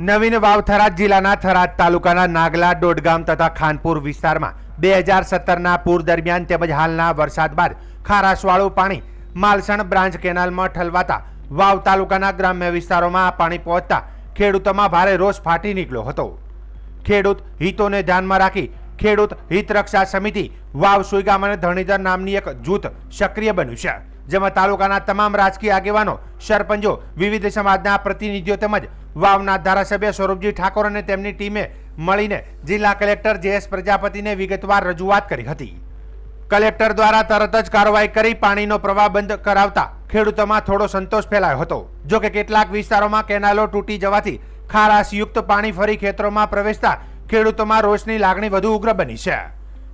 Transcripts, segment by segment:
નવીન વાવ થરાદ જિલ્લાના થરાદ તાલુકાના નાગલા ડોડગામ તથા ખાનપુર વિસ્તારમાં બે હજાર સત્તરના પૂર દરમિયાન તેમજ હાલના વરસાદ બાદ ખારાશવાળું પાણી માલસણ બ્રાન્ચ કેનાલમાં ઠલવાતા વાવ તાલુકાના ગ્રામ્ય વિસ્તારોમાં આ પાણી પહોંચતા ખેડૂતોમાં ભારે રોષ ફાટી નીકળ્યો હતો. ખેડૂત હિતોને ધ્યાનમાં રાખી ખેડૂત હિત રક્ષા સમિતિ વાવ સુઈગામ અને ધણીધર નામની એક જૂથ સક્રિય બન્યું છે, જેમાં તાલુકાના તમામ રાજકીય આગેવાનો, સરપંચો, વિવિધ સમાજના પ્રતિનિધિઓ તેમજ વાવના ધારાસભ્ય સ્વરૂપજી ઠાકોર અને તેમની ટીમે મળીને જિલ્લા કલેક્ટર જે એસ પ્રજાપતિને વિગતવાર રજૂઆત કરી હતી. કલેક્ટર દ્વારા તરત જ કાર્યવાહી કરી પાણીનો પ્રવાહ બંધ કરાવતા ખેડૂતોમાં થોડો સંતોષ ફેલાયો હતો. જો કે કેટલાક વિસ્તારોમાં કેનાલો તૂટી જવાથી ખારાશયુક્ત પાણી ફરી ખેતરોમાં પ્રવેશતા ખેડૂતોમાં રોષની લાગણી વધુ ઉગ્ર બની છે.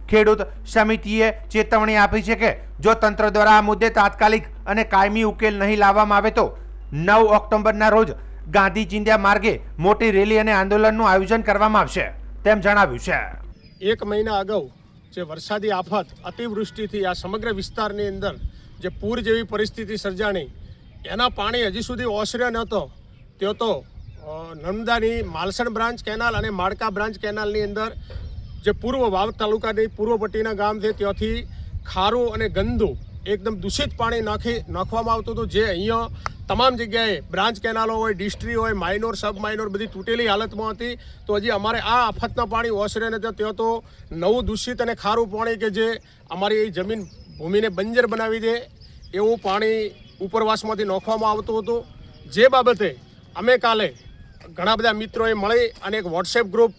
ખેડૂત સમિતિએ ચેતવણી આપી છે કે જો તંત્ર દ્વારા આ મુદ્દે તાત્કાલિક અને કાયમી ઉકેલ નહીં લાવવામાં આવે તો નવ ઓક્ટોબરના રોજ ગાંધી ચિંધ્યા માર્ગે મોટી રેલી અને આંદોલનનું આયોજન કરવામાં આવશે, તેમ જણાવ્યું છે. એક મહિના અગાઉ જે વરસાદી આફત અતિવૃષ્ટિથી આ સમગ્ર વિસ્તારની અંદર જે પૂર જેવી પરિસ્થિતિ સર્જાણી, એના પાણી હજી સુધી ઓસર્યો નહોતો તે તો નર્મદાની માલસણ બ્રાન્ચ કેનાલ અને માળકા બ્રાન્ચ કેનાલની અંદર જે પૂર્વ વાવ તાલુકાની પૂર્વ પટ્ટીના ગામ છે ત્યાંથી ખારું અને ગંદુ એકદમ દૂષિત પાણી નાખી, નાખવામાં આવતું હતું. જે અહીંયા તમામ જગ્યાએ બ્રાન્ચ કેનાલો હોય, ડિસ્ટ્રી હોય, માઇનોર સબ માઇનોર બધી તૂટેલી હાલતમાં હતી. તો હજી અમારે આ આફતના પાણી ઓસરે ને ત્યાં તો નવું દૂષિત અને ખારું પાણી કે જે અમારી એ જમીન ભૂમિને બંજર બનાવી દે એવું પાણી ઉપરવાસમાંથી નાખવામાં આવતું હતું. જે બાબતે અમે કાલે ઘણા બધા મિત્રોએ મળી અને એક વોટ્સએપ ગ્રુપ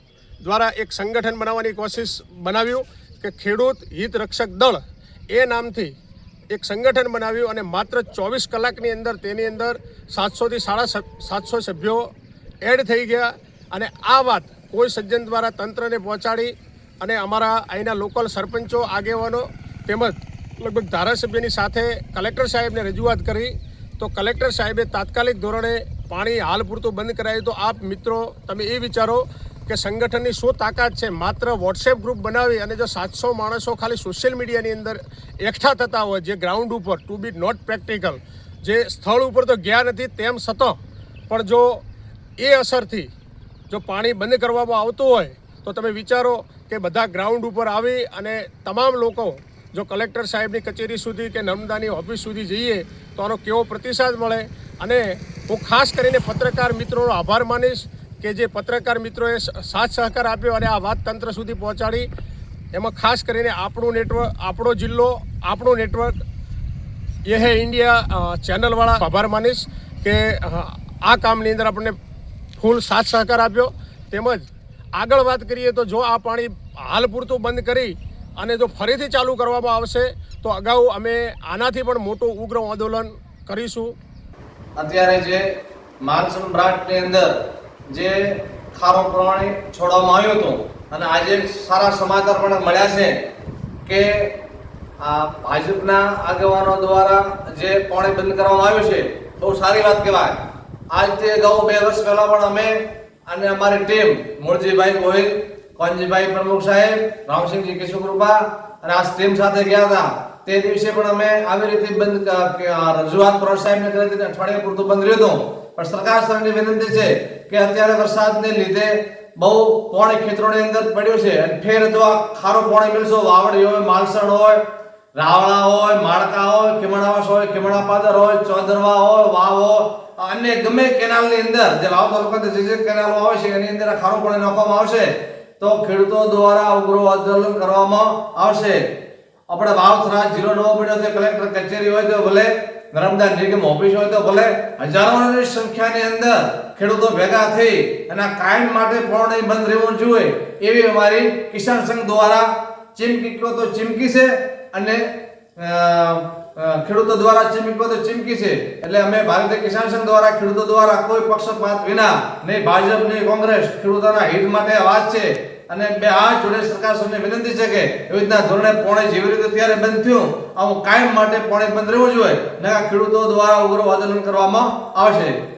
દ્વારા એક સંગઠન બનાવવાની કોશિશ બનાવ્યું કે ખેડૂત હિત રક્ષક દળ એ નામથી એક સંગઠન બનાવ્યું અને માત્ર ચોવીસ કલાકની અંદર તેની અંદર સાતસોથી સાડા સાતસો સભ્યો એડ થઈ ગયા અને આ વાત કોઈ સજ્જન દ્વારા તંત્રને પહોંચાડી અને અમારા અહીંના લોકલ સરપંચો, આગેવાનો તેમજ લગભગ ધારાસભ્યની સાથે કલેક્ટર સાહેબને રજૂઆત કરી. તો કલેક્ટર સાહેબે તાત્કાલિક ધોરણે પાણી હાલ પૂરતું બંધ કરાયું. તો આપ મિત્રો, તમે એ વિચારો કે સંગઠનની શું તાકાત છે? માત્ર વોટ્સએપ ગ્રુપ બનાવી અને જો સાતસો માણસો ખાલી સોશિયલ મીડિયાની અંદર એકઠા થતા હોય, જે ગ્રાઉન્ડ ઉપર ટુ બી નોટ પ્રેક્ટિકલ જે સ્થળ ઉપર તો ગયા નથી તેમ છતાં, પણ જો એ અસરથી જો પાણી બંધ કરવામાં આવતું હોય, તો તમે વિચારો કે બધા ગ્રાઉન્ડ ઉપર આવી અને તમામ લોકો, જો કલેક્ટર સાહેબની કચેરી સુધી કે નર્મદાની ઓફિસ સુધી જઈએ, તો આનો કેવો પ્રતિસાદ મળે? અને હું ખાસ કરીને પત્રકાર મિત્રોનો આભાર માનીશ. કે જે પત્રકાર મિત્રોએ સાથ સહકાર આપ્યો અને આ વાત તંત્ર સુધી પહોંચાડી. એમાં ખાસ કરીને આપણું નેટવર્ક, આપણો જિલ્લો, આપણું નેટવર્ક. એ હે ઇન્ડિયા ચેનલવાળા. આભાર માનીશ કે આ કામની અંદર આપણને ફૂલ સાથ સહકાર આપ્યો. તેમજ આગળ વાત કરીએ તો જો આ પાણી હાલ પૂરતું બંધ કરી અને જો ફરીથી ચાલુ કરવામાં આવશે, તો અગાઉ અમે આનાથી પણ મોટું ઉગ્ર આંદોલન કરીશું. અત્યારે જે માનસૂન અંદર જે ખારો પ્રમાણે છોડવામાં આવ્યું હતું. અને આજે સારા સમાચાર પણ મળ્યા છે કે આ ભાજપના આગેવાનો દ્વારા જે પાણી બંધ કરવામાં આવ્યું છે, બહુ સારી વાત કહેવાય. આજથી અગાઉ બે વર્ષ પહેલા પણ અમે અને અમારી ટીમ મૂળજીભાઈ ગોહિલ કોનજીભાઈ પ્રમુખ સાહેબ, રામસિંહજી કિશોકરૂપા અને આ ટીમ સાથે ગયા હતા. તે દિવસે પણ અમે આવી રીતે બંધ રજૂઆત પ્રોડ સાહેબને કરી અઠવાડિયા પૂરતું બંધ રહ્યું હતું. પણ સરકાર શ્રીની વિનંતી છે કે અત્યારે વરસાદને લીધે બહુ પાણી ખેતરોની અંદર પડ્યું છે અને ફેર જો આ ખારું પોણી મળશો વાવડી હોય, માલસણ હોય, રાવળા હોય, માળકા હોય, ખીમણાવાસ હોય ખીમણા પાદર હોય, ચોદરવા હોય, વાવ હોય, અન્ય ગમે કેનાલની અંદર, જે વાવ તાલુકાની જે જે કેનાલો આવે છે, એની અંદર આ ખારું પોણી નાખવામાં આવશે. તો ખેડૂતો દ્વારા ઉગ્ર આંદોલન કરવામાં આવશે. આપણે વાવસરા જિલ્લો નવો પડ્યો છે, કલેક્ટર કચેરી હોય તો ભલે, નર્મદા નિગમ ઓફિસ હોય તો ભલે, હજારોની સંખ્યાની અંદર ખેડૂતો ભેગા થઈ અને કાયમ માટે પાણી બંધ રહેવું જોઈએ. એવી અમારી કિસાન સંઘ દ્વારા ચીમકી તો ચીમકી છે અને ખેડૂતો દ્વારા ચીમકી તો ચીમકી છે. એટલે અમે ભારતીય કિસાન સંઘ દ્વારા ખેડૂતો દ્વારા કોઈ પક્ષપાત વિના નહીં, ભાજપ નહીં, કોંગ્રેસ ખેડૂતોના હિત માટે વાત છે. અને બે આ જોડે સરકાર સૌને વિનંતી છે કે એવી રીતના ધોરણે પોણે જેવી રીતે ત્યારે બંધ થયું, આવું કાયમ માટે પોણે બંધ રહેવું જોઈએ. નકા ખેડૂતો દ્વારા ઉગ્ર આંદોલન કરવામાં આવશે.